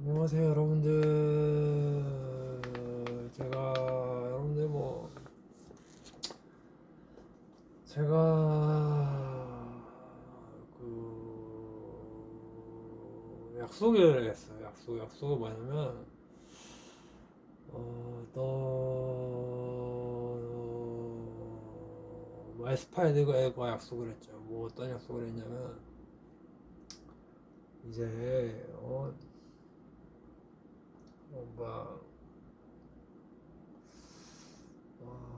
안녕하세요 여러분들. 제가 여러분들 뭐 제가 그 약속을 했어요. 약속 약속은 뭐냐면 어너 뭐 에스파이드가 약속을 했죠. 뭐 어떤 약속을 했냐면 이제 어 뭔가 어,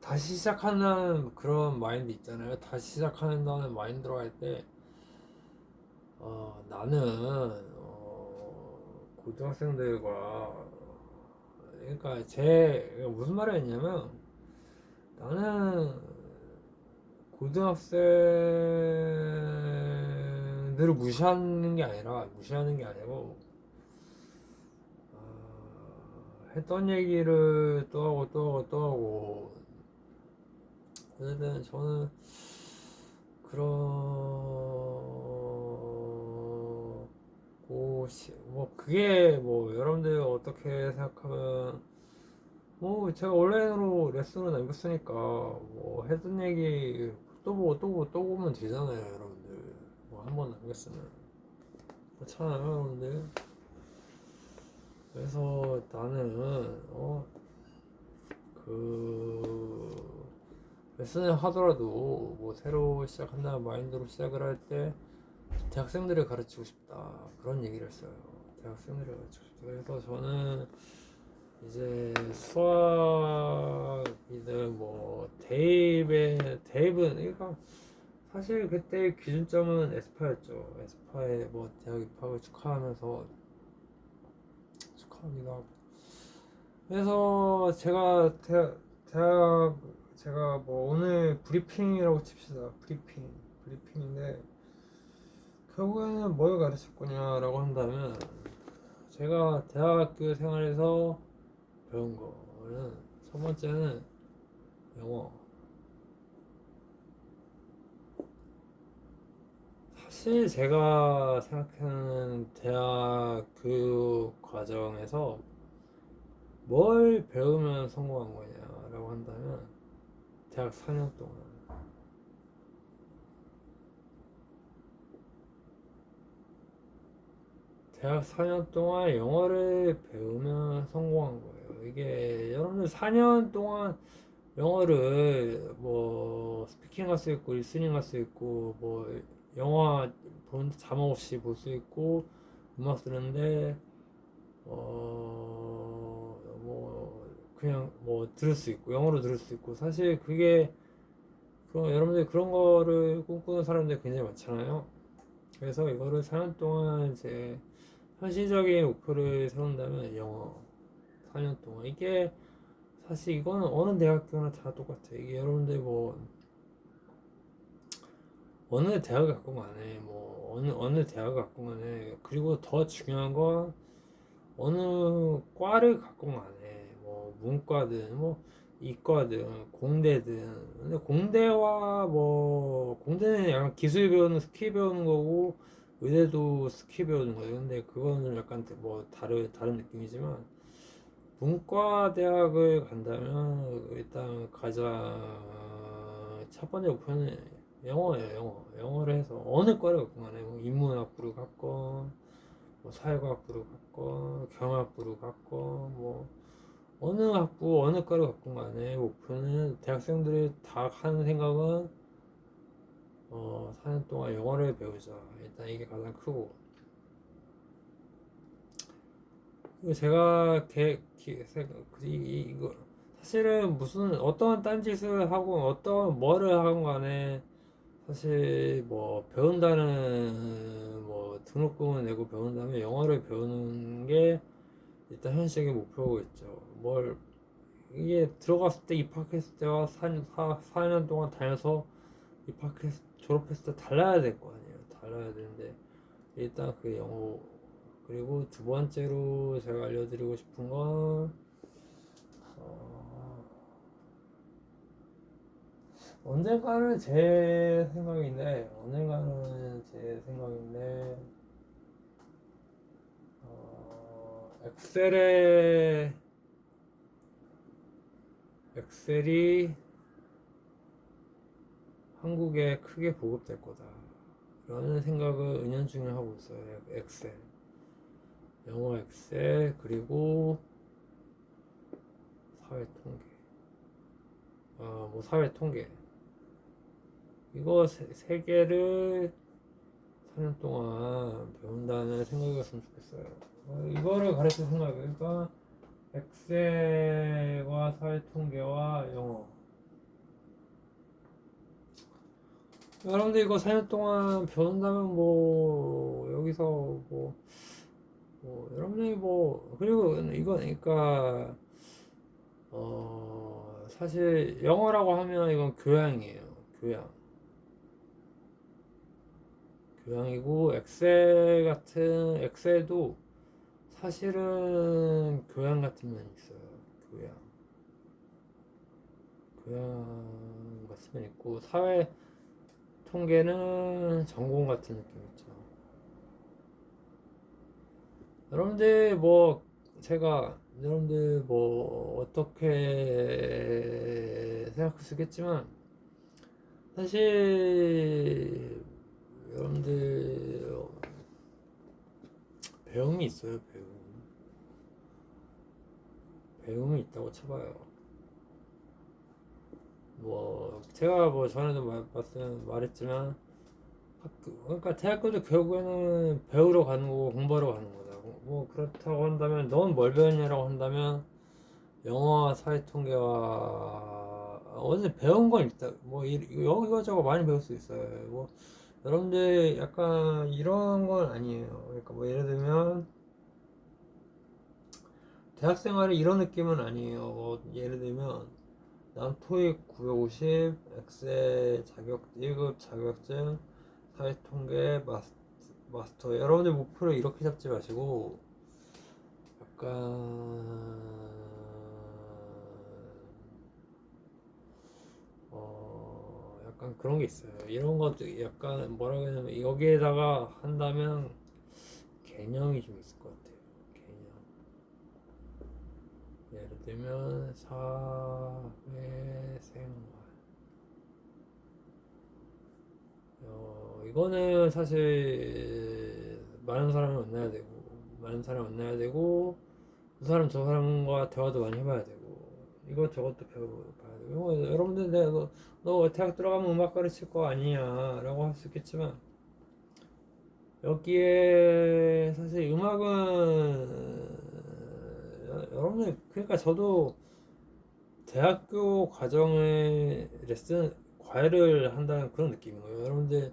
다시 시작하는 그런 마인드 있잖아요. 다시 시작한다는 마인드로 할 때, 어, 나는 어, 고등학생들과 그러니까 제 무슨 말을 했냐면 나는 고등학생 들을 무시하는 게 아니라 무시하는 게 아니고 어, 했던 얘기를 또 하고 또 하고 또 하고. 어쨌든 저는 그런 뭐 그게 뭐 여러분들 어떻게 생각하면 뭐 제가 온라인으로 레슨을 남겼으니까 뭐 했던 얘기 또 보고 또 보고 또 보면 되잖아요 여러분들 뭐 한번 남겼으면. 그렇잖아요 여러분들 그래서 나는 어그 레슨을 하더라도 뭐 새로 시작한다는 마인드로 시작을 할 때 대학생들을 가르치고 싶다. 그런 얘기를 했어요. 대학생들을 가르치고 싶다. 그래서 저는 이제 수학이든 뭐 대입에 대입은 그러니까 사실 그때 기준점은 에스파였죠. 에스파에 뭐 대학 입학을 축하하면서 하고. 그래서 제가 대학, 대학 제가 뭐 오늘 브리핑이라고 칩시다. 브리핑 브리핑인데 결국에는 뭘 가르칠 거냐라고 한다면 제가 대학교 생활에서 배운 거는 첫 번째는 영어. 사실 제가 생각하는 대학 교육 과정에서 뭘 배우면 성공한 거냐라고 한다면 대학 4년 동안 대학 4년 동안 영어를 배우면 성공한 거예요. 이게 여러분들 4년 동안 영어를 뭐 스피킹 할 수 있고 리스닝 할 수 있고 뭐 영화 본 자막 없이 볼 수 있고 음악 들는데 어 뭐 그냥 뭐 들을 수 있고 영어로 들을 수 있고 사실 그게 그럼 여러분들 그런 거를 꿈꾸는 사람들 굉장히 많잖아요. 그래서 이거를 4년 동안 이제 현실적인 목표를 세운다면 영어 4년 동안 이게 사실 이거는 어느 대학교나 다 똑같아. 이게 여러분들 뭐 어느 대학을 갖고 간에 뭐 어느 어느 대학을 갖고 간에 그리고 더 중요한 건 어느 과를 갖고 간에 뭐 문과든 뭐 이과든 공대든 근데 공대와 뭐 공대는 약간 기술 배우는 스킬 배우는 거고 의대도 스킬 배우는 거예요. 근데 그거는 약간 뭐 다른 다른 느낌이지만 문과 대학을 간다면 일단 가장 첫 번째 목표는 영어예요. 영어. 영어를 해서 어느 과를 가네. 뭐 인문학부를 갖건 뭐 사회과학부를 갖건 경영학부를 갖건 뭐 어느 학부 어느 과를 갖고 간에 목표는 대학생들이 다 하는 생각은 어, 4년 동안 영어를 배우자. 일단 이게 가장 크고. 제가 개, 개, 그, 이, 이, 이거, 사실은 무슨, 어떤 딴짓을 하고, 어떤 뭐를 하건 간에, 사실 뭐, 배운다는, 뭐, 등록금을 내고 배운다면 영어를 배우는 게 일단 현실적인 목표겠죠. 뭘, 이게 들어갔을 때, 입학했을 때와 4, 4, 4년 동안 다녀서 입학했을 졸업했을 때 달라야 될 거 아니에요. 달라야 되는데 일단 그 영어 그리고 두 번째로 제가 알려드리고 싶은 건 어, 언젠가는 제 생각인데 언젠가는 제 생각인데 어, 엑셀에 엑셀이 한국에 크게 보급될 거다 라는 생각을 은연중에 하고 있어요. 엑셀. 영어 엑셀 그리고 사회 통계. 아뭐 사회 통계 이거 세, 세 개를 4년 동안 배운다는 생각이었으면 좋겠어요. 어, 이거를 가르칠 생각이니까 엑셀과 사회통계와 영어. 여러분들 이거 4년 동안 배운다면 뭐 여기서 뭐, 뭐 여러분들이 뭐 그리고 이거 그러니까 어 사실 영어라고 하면 이건 교양이에요. 교양. 교양이고 엑셀 같은 엑셀도 사실은 교양 같은 면이 있어요. 교양. 교양 같은 면 있고 사회 통계는 전공 같은 느낌 있죠. 여러분들 뭐 제가 여러분들 뭐 어떻게 있겠지만 사실 여러분들 어, 배움이 있어요 배움. 배움이 있다고 쳐봐요. 뭐 제가 뭐 전에도 말, 말씀 말했지만 학교 그러니까 대학교도 결국에는 배우러 가는 거고 공부하러 가는 거다 뭐 그렇다고 한다면 넌 뭘 배웠냐라고 한다면 영어와 사회통계와 어제 배운 건 있다. 뭐 이- 이거 이거저거 많이 배울 수 있어요. 뭐 여러분들 약간 이런 건 아니에요. 그러니까 뭐 예를 들면 대학 생활이 이런 느낌은 아니에요. 뭐 예를 들면 난 토익 950, 엑셀 자격 1급 자격증, 사회통계 마스, 마스터. 여러분들 목표를 이렇게 잡지 마시고 약간 어 약간 그런 게 있어요. 이런 것도 약간 뭐라고 해야 되나 여기에다가 한다면 개념이 좀 있을 것 같아요. 개념. 예를 들면 사회생활. 어 이거는 사실 많은 사람을 만나야 되고 많은 사람 만나야 되고 그 사람 저 사람과 대화도 많이 해봐야 되고 이것 저것도 배워봐야 이거 여러분들 내가 너, 너 대학 들어가면 음악 가르칠 거 아니냐 라고 할 수 있겠지만 여기에 사실 음악은 여- 여러분들 그러니까 저도 대학교 과정에 레슨 과외를 한다는 그런 느낌인 거예요. 여러분들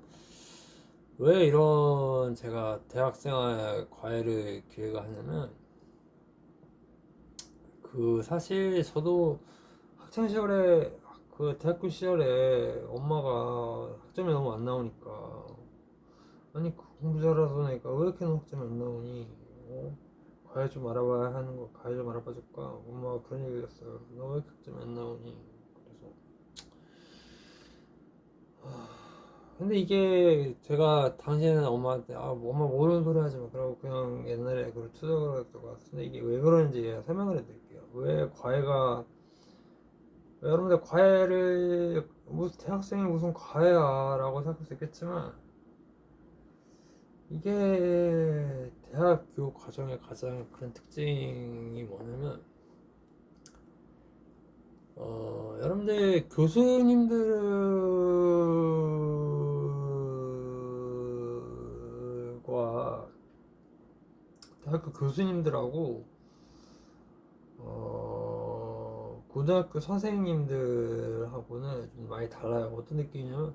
왜 이런 제가 대학생활 과외를 기회가 하냐면 그 사실 저도 학창 시절에 그 대학교 시절에 엄마가 학점이 너무 안 나오니까. 아니 그 공부 잘하서니까 왜 이렇게 학점이 안 나오니? 어? 과외 좀 알아봐야 하는 거 과외 좀 알아봐 줄까? 엄마가 그런 얘기를 했어요. 너 왜 이렇게 학점이 안 나오니? 그래서. 근데 이게 제가 당시에는 엄마한테 아뭐 엄마 모르는 소리 하지 마. 그러고 그냥 옛날에 그걸 투덜을 했던 것 같은데 이게 왜 그런지 설명을 해드릴게요. 왜 과외가 왜 여러분들 과외를 무슨 대학생이 무슨 과외야 라고 생각할 수 있겠지만 이게 대학교 과정의 가장 큰 특징이 뭐냐면 어, 여러분들 교수님들과 대학교 교수님들하고 어, 고등학교 선생님들하고는 좀 많이 달라요. 어떤 느낌이냐면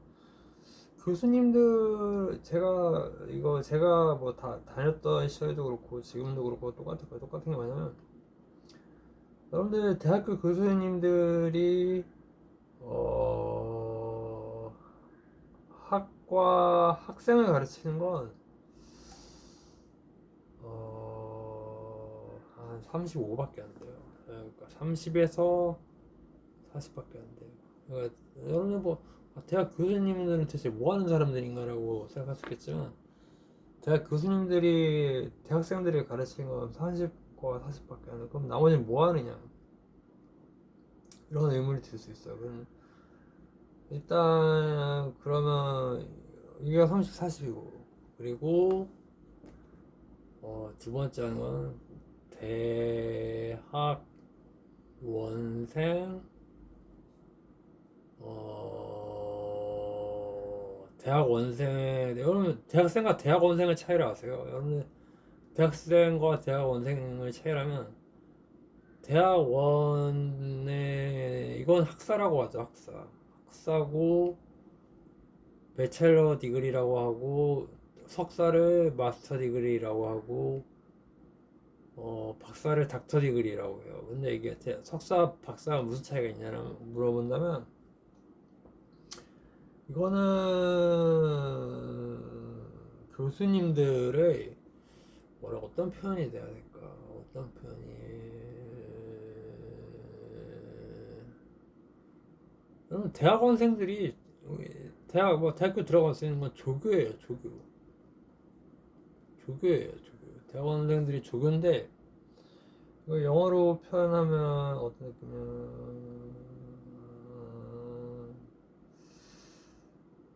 교수님들 제가 이거 제가 뭐 다 다녔던 시절도 그렇고 지금도 그렇고 똑같은 거예요. 똑같은 게 뭐냐면 여러분들 대학교 교수님들이 어, 학과 학생을 가르치는 건 어, 한 35밖에 안 돼요. 그러니까 30에서 40밖에 안 돼요. 그러니까 여러분들 뭐 아, 대학 교수님들은 대체 뭐 하는 사람들인가라고 있겠지만 대학 교수님들이 대학생들을 가르치는 건 30과 40밖에 안 해. 그럼 나머지는 뭐 하느냐? 이런 의문이 들 수 있어요. 그럼 일단 그러면 이게 30, 40이고 그리고 어, 두 번째 하는 건 대학 원생 어, 대학 원생의 여러분 대학생과 대학 원생의 차이를 아세요? 여러분 대학생과 대학 원생의 차이라면 대학원의 이건 학사라고 하죠 학사 학사고 배첼러 디그리라고 하고 석사를 마스터 디그리라고 하고 어, 박사를 닥터 디그리라고 해요. 근데 이게 대- 석사, 박사가 무슨 차이가 있냐면 물어본다면 이거는 교수님들의 뭐라 어떤 표현이 돼야 될까? 어떤 표현이 여러분 대학원생들이 대학 뭐 대학교 들어갈 수 있는 건 조교예요, 조교. 조교예요, 조교. 대학원생들이 조교인데 이거 영어로 표현하면 어떤 느낌이냐면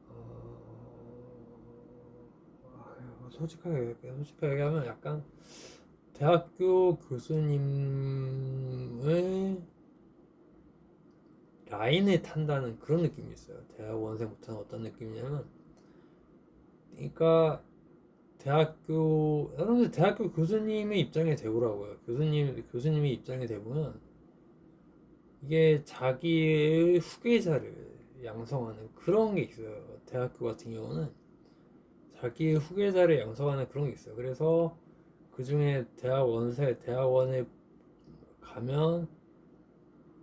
어, 아유, 솔직하게. 솔직하게 얘기하면 약간 대학교 교수님의 라인에 탄다는 그런 느낌이 있어요. 대학원생부터는 어떤 느낌이냐면 그러니까 대학교 여러분들 대학교 교수님의 입장이 되고라고요. 교수님 교수님의 입장이 되보면 이게 자기의 후계자를 양성하는 그런 게 있어요. 대학교 같은 경우는 자기의 후계자를 양성하는 그런 게 있어요. 그래서 그 중에 대학원세 대학원에 가면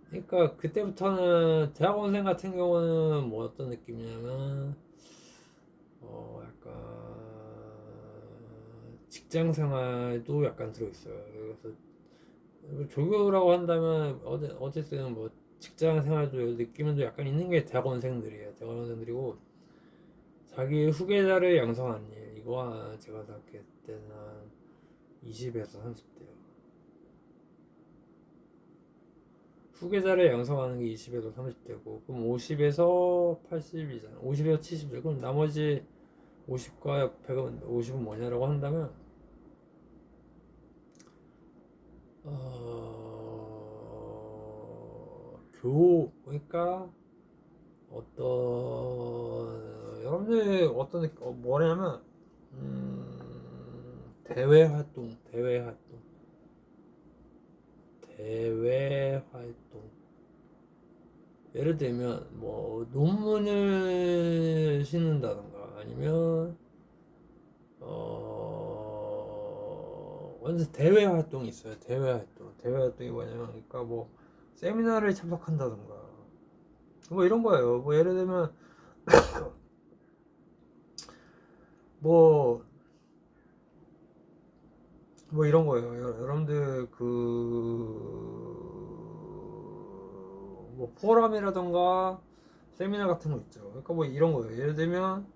그러니까 그때부터는 대학원생 같은 경우는 뭐 어떤 느낌이냐면 어 약간 직장 생활도 약간 들어있어요. 그래서 조교라고 한다면 어제 어쨌든 뭐 직장 생활도 느끼면 도 약간 있는 게 대학원생들이에요. 대학원생들이고 자기 후계자를 양성하는 일 이거 제가 생각했을 때는 한 20에서 30대요. 후계자를 양성하는 게 20에서 30대고 그럼 50에서 80이잖아. 50에서 70대. 그럼 나머지 50과 100은 50은 뭐냐라고 한다면 어, 교 그러니까 어떤 여러분들 어떤 어, 뭐냐면 음, 대외 활동, 대외 활동, 대외 활동. 예를 들면 뭐 논문을 싣는다던가 아니면 어 완전 대외 활동이 있어요. 대외 활동. 대외 활동이 뭐냐면 그러니까 뭐 세미나를 참석한다던가 뭐 이런 거예요. 뭐 예를 들면 뭐, 뭐 이런 거예요. 여- 여러분들 그, 뭐 포럼이라던가 세미나 같은 거 있죠. 그러니까 뭐 이런 거예요. 예를 들면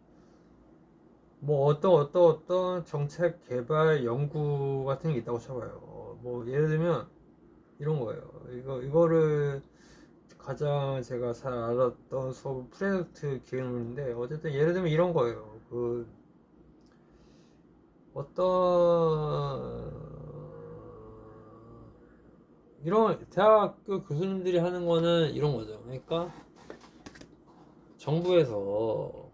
뭐 어떤 어떤 어떤 정책 개발 연구 같은 게 있다고 쳐봐요. 어, 뭐 예를 들면 이런 거예요. 이거 이거를 가장 제가 잘 알았던 수업 프로젝트 기획론인데 어쨌든 예를 들면 이런 거예요. 그 어떤 이런 대학교 교수님들이 하는 거는 이런 거죠. 그러니까 정부에서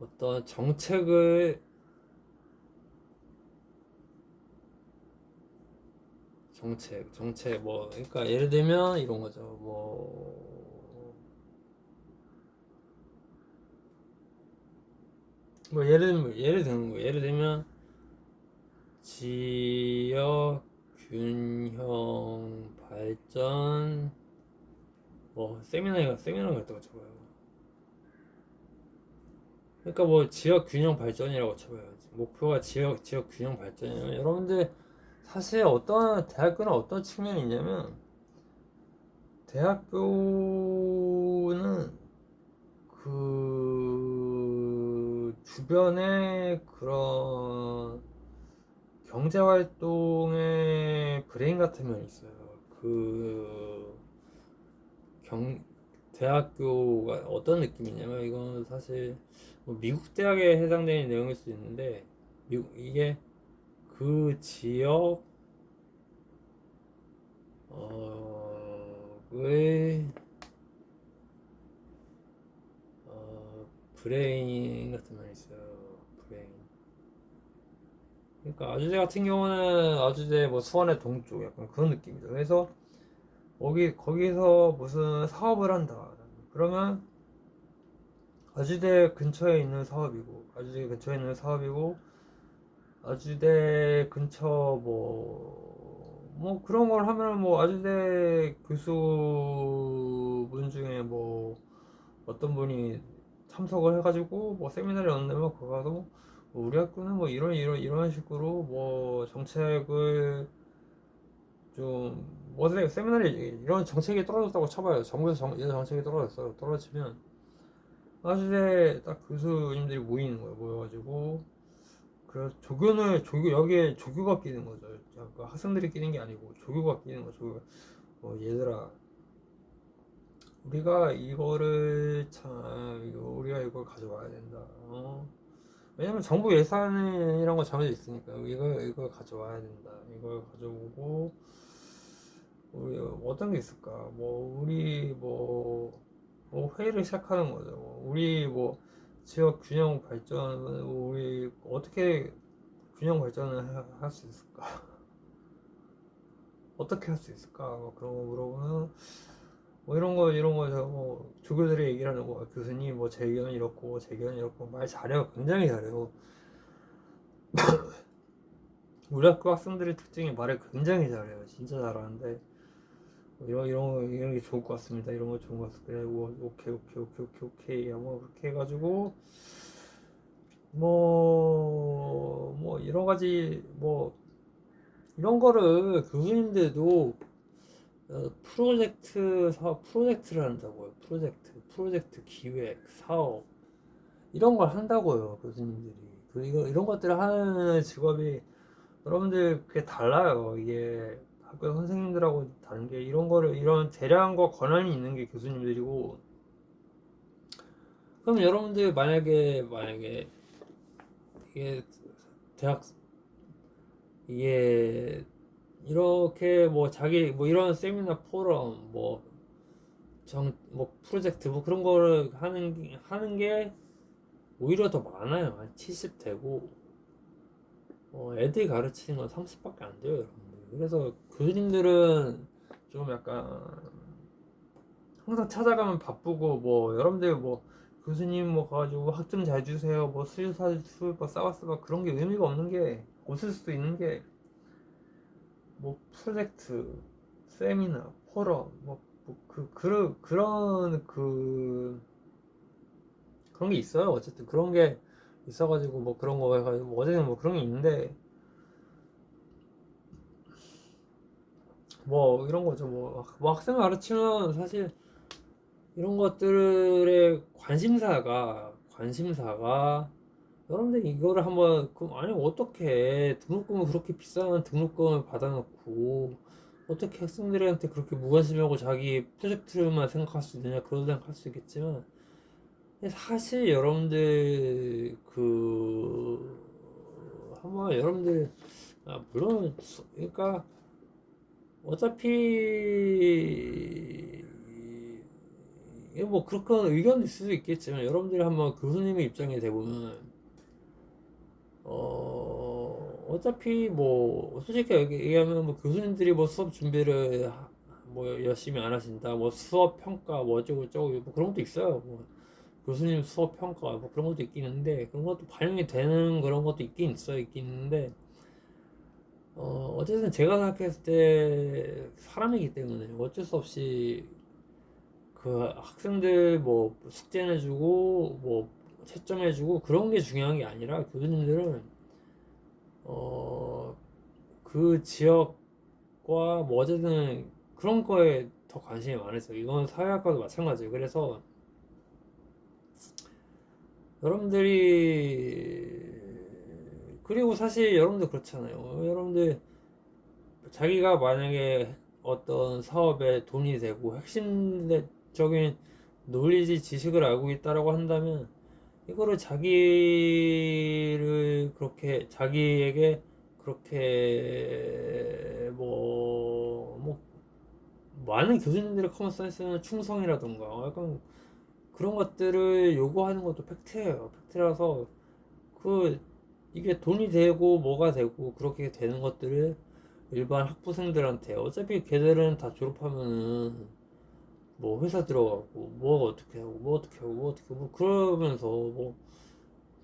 어떤 정책을 정책, 정책 뭐 그러니까 예를 들면 이런 거죠. 뭐, 뭐 예를 들면 예를 드는 거 예를 들면 지역 균형 발전 뭐 세미나가 세미나 같다고 쳐봐요. 그러니까 뭐 지역 균형 발전이라고 쳐봐요. 목표가 지역 지역 균형 발전이면 여러분들 사실 어떤 대학교는 어떤 측면이 있냐면 대학교는 그 주변에 그런 경제 활동의 브레인 같은 면이 있어요. 그 경, 대학교가 어떤 느낌이냐면 이건 사실 뭐 미국 대학에 해당되는 내용일 수 있는데 미국 이게 그 지역 어의 어, 브레인 같은 면이 있어요. 브레인. 그러니까 아주대 같은 경우는 아주대 뭐 수원의 동쪽 약간 그런 느낌이죠. 그래서 거기 거기서 무슨 사업을 한다. 그러면 아주대 근처에 있는 사업이고 아주대 근처에 있는 사업이고 아주대 근처 뭐뭐 그런 걸 하면 뭐 아주대 교수분 중에 뭐 어떤 분이 참석을 해가지고 뭐 세미나를 연다면 그거 가서 뭐 우리 학교는 뭐 이런 이런 이런 식으로 뭐 정책을 좀 뭐세 세미나를 이런 정책이 떨어졌다고 쳐봐요. 정부에서 정, 이런 정책이 떨어졌어. 떨어지면 아주대 딱 교수님들이 모이는 거예요. 모여가지고 그 조교는 조교 여기에 조교가 끼는 거죠. 약간 학생들이 끼는 게 아니고 조교가 끼는 거죠. 어, 얘들아, 우리가 이거를 참 이거 우리가 이걸 가져와야 된다. 어? 왜냐면 정부 예산이란 거 정해져 있으니까 이거 이걸 가져와야 된다. 이걸 가져오고 우리 어떤 게 있을까? 뭐 우리 뭐, 뭐 회의를 시작하는 거죠. 뭐 우리 뭐 지역 균형 발전은 우리 어떻게 균형 발전을 할 수 있을까? 어떻게 할 수 있을까? 뭐 그런 거 물어보면 뭐 이런 거 이런 거뭐 조교들이 얘기를 하는 거 교수님 뭐 제 의견은 이렇고 제 의견은 이렇고 말 잘해요 굉장히 잘해요 우리 학교 학생들의 특징이 말을 굉장히 잘해요 진짜 잘하는데 뭐 이런 이런 거 이런 게 좋을 것 같습니다 이런 거 좋은 것 같습니다 뭐 오케이 오케이 오케이 오케이 오케이 뭐 그렇게 해가지고 뭐, 뭐, 여러 가지, 뭐, 이런 거를 교수님들도 어, 프로젝트 사업, 프로젝트를 한다고요. 프로젝트, 프로젝트 기획, 사업. 이런 걸 한다고요, 교수님들이. 그, 이거, 이런 것들을 하는 직업이 여러분들 그게 달라요. 이게 학교 선생님들하고 다른 게 이런 거를, 이런 재량과 권한이 있는 게 교수님들이고, 그럼 여러분들 만약에, 만약에 이게 대학 이게 이렇게 뭐 자기 뭐 이런 세미나 포럼 뭐 정뭐 프로젝트 뭐 그런 거를 하는 게- 하는 게 오히려 더 많아요. 한 70 되고. 어 애들이 가르치는 건 30밖에 안 돼요 여러분들. 그래서 교수님들은 좀 약간 항상 찾아가면 바쁘고 뭐 여러분들 뭐 교수님 뭐 가가지고 학점 잘 주세요. 뭐 수유사 수유법 싸웠어. 그런 게 의미가 없는 게 없을 수도 있는 게 뭐 프로젝트 세미나 포럼 뭐그 그, 그런 그 그런 게 있어요. 어쨌든 그런 게 있어가지고 뭐 그런 거 해가지고 뭐 어제는 뭐 그런 게 있는데 뭐 이런 거죠. 뭐, 뭐 학생 가르치면 사실 이런 것들의 관심사가 관심사가 여러분들 이거를 한번 그럼 아니 어떻게 등록금을 그렇게 비싼 등록금을 받아놓고 어떻게 학생들한테 그렇게 무관심하고 자기 프로젝트만 생각할 수 있느냐 그런 생각할 수 있겠지만 사실 여러분들 그 한번 여러분들 아 물론 그러니까 어차피 뭐 그렇게 의견이 있을 수 있겠지만 여러분들이 한번 교수님의 입장에 대보면 어 어차피 뭐 솔직히 얘기하면 뭐 교수님들이 뭐 수업 준비를 하- 뭐 열심히 안 하신다 뭐 수업 평가 뭐 어쩌고 저쩌고 뭐 그런 것도 있어요. 뭐 교수님 수업 평가 뭐 그런 것도 있긴 한데 그런 것도 반영이 되는 그런 것도 있긴 있어요 있긴 있는데 어 어쨌든 제가 생각했을 때 사람이기 때문에 어쩔 수 없이 그 학생들 뭐 숙제 내주고 뭐 채점해주고 그런 게 중요한 게 아니라 교수님들은 어 그 지역과 뭐 어쨌든 그 그런 거에 더 관심이 많았어요. 이건 사회학과도 마찬가지예요. 그래서 여러분들이 그리고 사실 여러분들 그렇잖아요. 여러분들 자기가 만약에 어떤 사업에 돈이 되고 핵심적인 논리지 지식을 알고 있다라고 한다면 이거를 자기를 그렇게 자기에게 그렇게 뭐, 뭐 많은 교수님들의 커먼 센스는 충성이라던가 약간 그런 것들을 요구하는 것도 팩트예요. 팩트라서 그 이게 돈이 되고 뭐가 되고 그렇게 되는 것들을 일반 학부생들한테 어차피 걔들은 다 졸업하면은 뭐 회사 들어가고 뭐 어떻게 하고 뭐 어떻게 하고 뭐 어떻게 하고 뭐 그러면서 뭐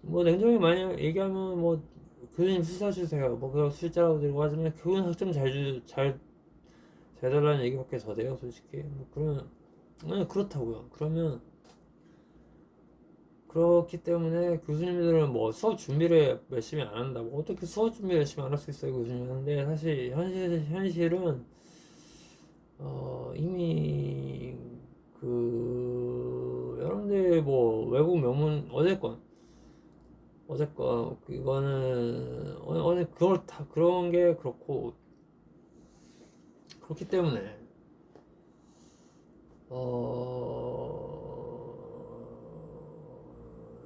뭐 냉정히 많이 얘기하면 뭐 교수님 수사 주세요. 뭐 그런 숫자라고 들고 하지만 교훈 학점 잘잘잘 해달라는 얘기밖에 더 돼요 솔직히. 뭐 그러면 아니 그렇다고요. 그러면 그렇기 때문에 교수님들은 뭐 수업 준비를 열심히 안 한다고. 어떻게 수업 준비 열심히 안 할 수 있어요 교수님? 근데 사실 현실 현실은 어 이미 그 여러분들 뭐 외국 명문 어쨌건 어쨌건 이거는 어- 어느 그걸 다 그런 게 그렇고 그렇기 때문에 어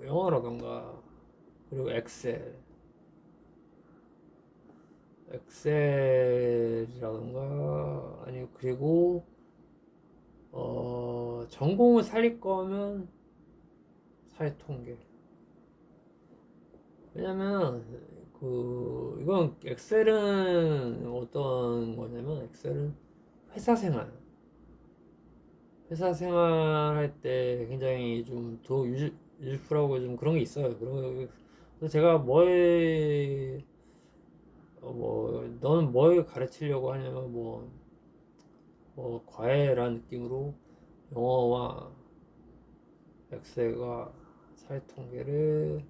영어라던가 그리고 엑셀. 엑셀이라던가 아니 그리고 어 전공을 살릴 거면 사회통계. 왜냐면 그 이건 엑셀은 어떤 거냐면 엑셀은 회사 생활. 회사 생활 할 때 굉장히 좀 더 유 즈풀하고 좀 그런 게 있어요. 그런 거- 그래서 제가 뭘, 어, 뭐, 너는 뭘 가르치려고 하냐면 뭐, 뭐, 과외라는 느낌으로 영어와 엑셀과 사회 통계를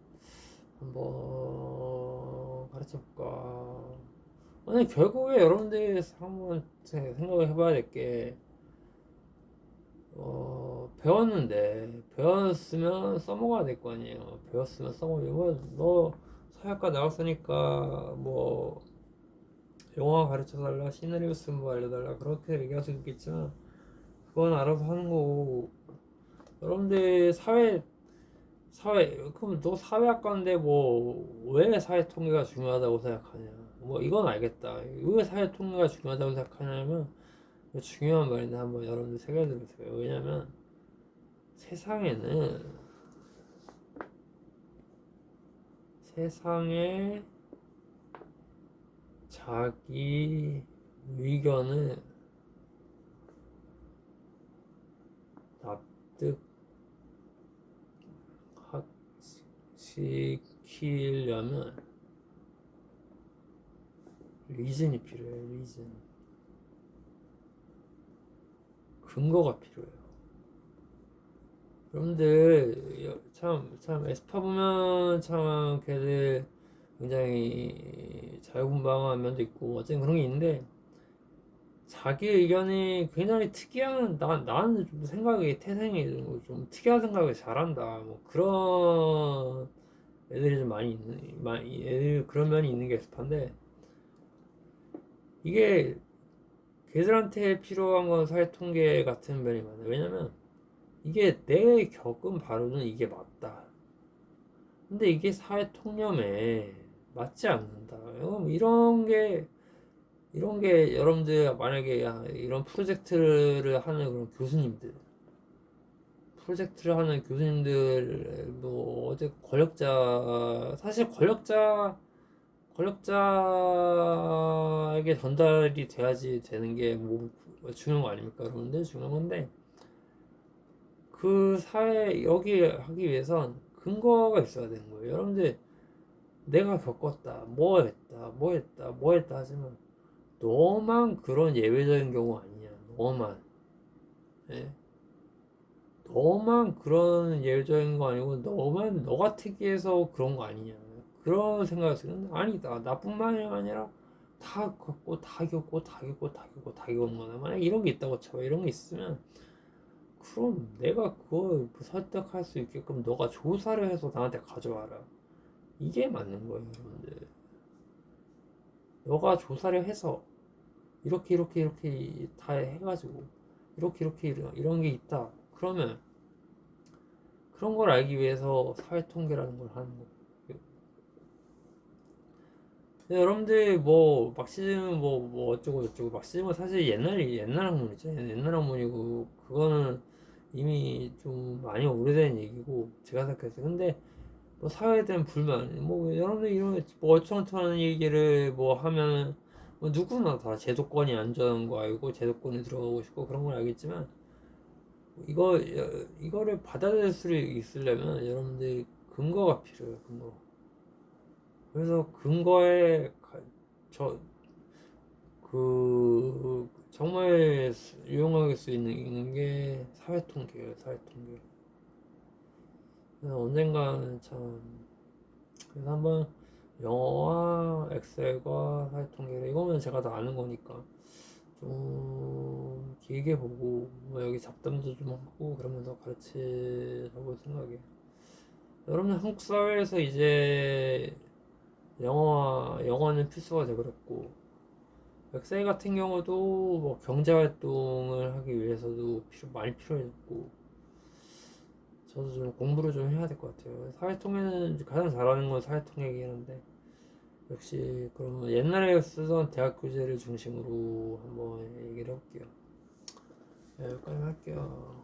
한번 가르쳐 볼까. 아니, 결국에 여러분들이 한번 생각을 해봐야 될 게, 어, 배웠는데, 배웠으면 써먹어야 될 거 아니에요. 배웠으면 써먹어야 뭐, 너 사회학과 나왔으니까, 뭐, 영화 가르쳐 달라, 시나리오 쓰는 거 알려달라, 그렇게 얘기할 수 있겠지만, 그건 알아서 하는 거고, 여러분들 사회, 사회, 그럼 너 사회학과인데 뭐, 왜 사회 통계가 중요하다고 생각하냐. 뭐, 이건 알겠다. 왜 사회 통계가 중요하다고 생각하냐면, 중요한 말인데 한번 여러분들 보세요. 왜냐면 세상에는 세상에 자기 의견을 납득시키려면 리즌이 필요해요. 리즌. 근거가 필요해요. 여러분들 참, 참 에스파 보면 참 걔들 굉장히 자유분방한 면도 있고 어쨌든 그런 게 있는데 자기 의견이 굉장히 특이한 나, 나는 좀 생각이 태생이 좀 특이한 생각을 잘한다 뭐 그런 애들이 좀 많이 있는 많이 애들 그런 면이 있는 게 에스파인데 이게 걔들한테 필요한 건 사회 통계 같은 면이 많아요. 왜냐면 이게 내 겪은 바로는 이게 맞다. 근데 이게 사회 통념에 맞지 않는다. 어, 이런 게 이런 게 여러분들 만약에 이런 프로젝트를 하는 그런 교수님들 프로젝트를 하는 교수님들 뭐 어제 권력자 사실 권력자 권력자에게 전달이 돼야지 되는 게 뭐 중요한 거 아닙니까 여러분들 중요한 건데 그 사회 여기 하기 위해선 근거가 있어야 되는 거예요 여러분들 내가 겪었다 뭐 했다 뭐 했다 뭐 했다 하지만 너만 그런 예외적인 경우 아니냐 너만 예? 너만 그런 예외적인 거 아니고 너만 너가 특이해서 그런 거 아니냐 그런 생각을 쓰는 아니다 나뿐만이 아니라 다 겪고 다 겪고 다 겪고 다 겪고 다 겪은 거네. 만약 이런 게 있다고 쳐봐. 이런 게 있으면 그럼 내가 그걸 설득할 수 있게끔 너가 조사를 해서 나한테 가져와라. 이게 맞는 거예요, 여러분들. 너가 조사를 해서 이렇게 이렇게 이렇게 다 해가지고 이렇게 이렇게 이런, 이런 게 있다. 그러면 그런 걸 알기 위해서 사회 통계라는 걸 하는 거예요. 여러분들 뭐 막시즘 뭐, 뭐 어쩌고 저쩌고 막시즘은 사실 옛날 옛날 학문이죠. 옛날 학문이고 그거는 이미 좀 많이 오래된 얘기고 제가 때 근데 뭐 사회에 대한 불만 뭐 여러분들 이런 뭐 어청어청하는 얘기를 뭐 하면 뭐 누구나 다 제도권이 안전한 거 알고 제도권에 들어가고 싶고 그런 걸 알겠지만 이거 이거를 받아들일 수 있으려면 여러분들 근거가 필요해요 근거 그래서 근거에 저 그 정말 유용할 수 있는, 게 사회 통계예요 사회 통계 그래서 언젠가는 참 그래서 한번 영어와 엑셀과 사회 통계를 이거면 제가 다 아는 거니까 좀 길게 보고 뭐 여기 잡담도 좀 하고 그러면서 볼 생각이에요. 여러분 한국 사회에서 이제 영어와 영어는 필수가 되버렸고 엑셀 같은 경우도 뭐 경제 활동을 하기 위해서도 필요 많이 필요해졌고 저도 좀 공부를 좀 해야 될 것 같아요. 사회통계는 가장 잘하는 건 사회통계이긴 한데 역시 그러면 옛날에 쓰던 대학 교재를 중심으로 한번 얘기를 해볼게요. 네, 여기까지 할게요.